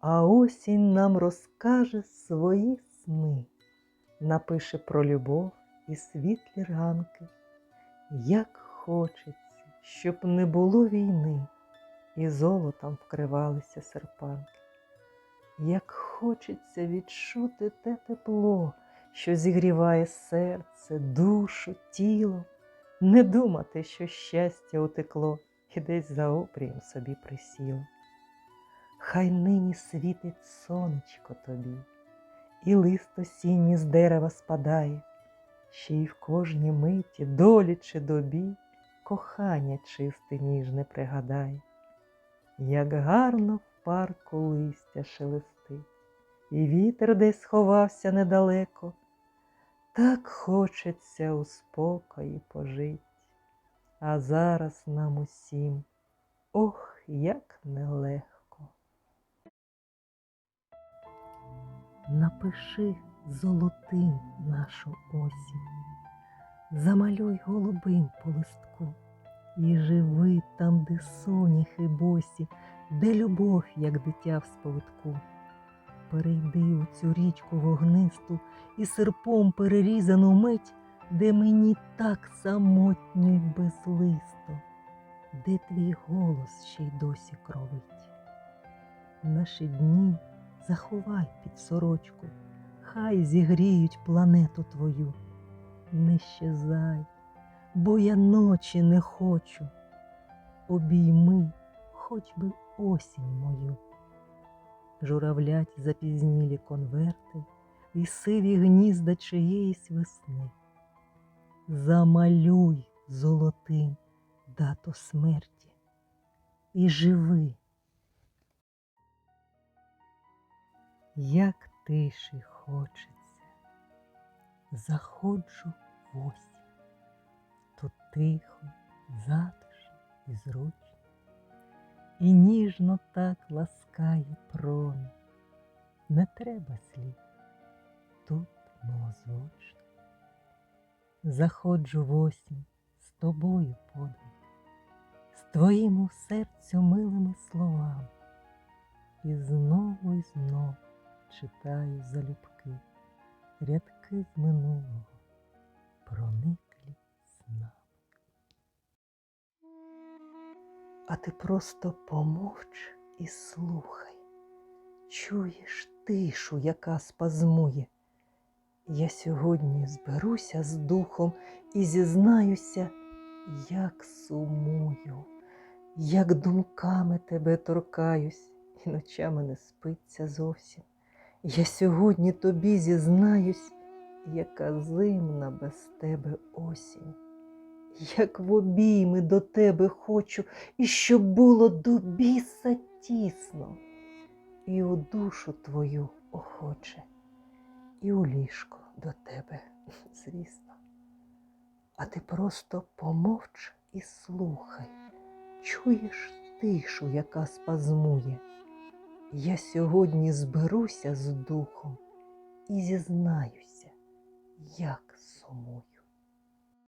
А осінь нам розкаже свої сни, напише про любов і світлі ранки. Як хочеться, щоб не було війни, і золотом вкривалися серпанки. Як хочеться відчути те тепло, що зігріває серце, душу, тіло, не думати, що щастя утекло і десь за обрієм собі присіло. Хай нині світить сонечко тобі, і лист осінній з дерева спадає, ще й в кожній миті, долі чи добі, кохання чисте ніжне пригадає, як гарно в парку листя шелестить, і вітер десь сховався недалеко, так хочеться у спокої пожить, а зараз нам усім, ох, як нелегко. Напиши золотим нашу осінь, замалюй голубим по листку, і живи там, де соняхи босі, де любов, як дитя в сповитку. Перейди у цю річку вогнисту і серпом перерізану мить, де мені так самотньо й безлисто, де твій голос ще й досі кровить. Наші дні заховай під сорочку, хай зігріють планету твою. Не щезай, бо я ночі не хочу. Обійми хоч би осінь мою. Журавлять запізнілі конверти і сиві гнізда чиєїсь весни. Замалюй золотим дату смерті і живи. Як тиші хочеться, заходжу в осінь, тут тихо, затишно і зручно, і ніжно так ласкає промінь. Не треба слів, тут милозвучно. Заходжу в осінь з тобою подих, з твоїм у серцю милими словами, і знову і знову читаю залюбки рядки з минулого, прониклі снами. А ти просто помовч і слухай, чуєш тишу, яка спазмує. Я сьогодні зберуся з духом і зізнаюся, як сумую, як думками тебе торкаюсь, і ночами не спиться зовсім. Я сьогодні тобі зізнаюсь, яка зимна без тебе осінь, як в обійми до тебе хочу, і щоб було до біса тісно, і у душу твою охоче, і у ліжко до тебе, звісно. А ти просто помовч і слухай, чуєш тишу, яка спазмує. Я сьогодні зберуся з духом і зізнаюся, як сумую.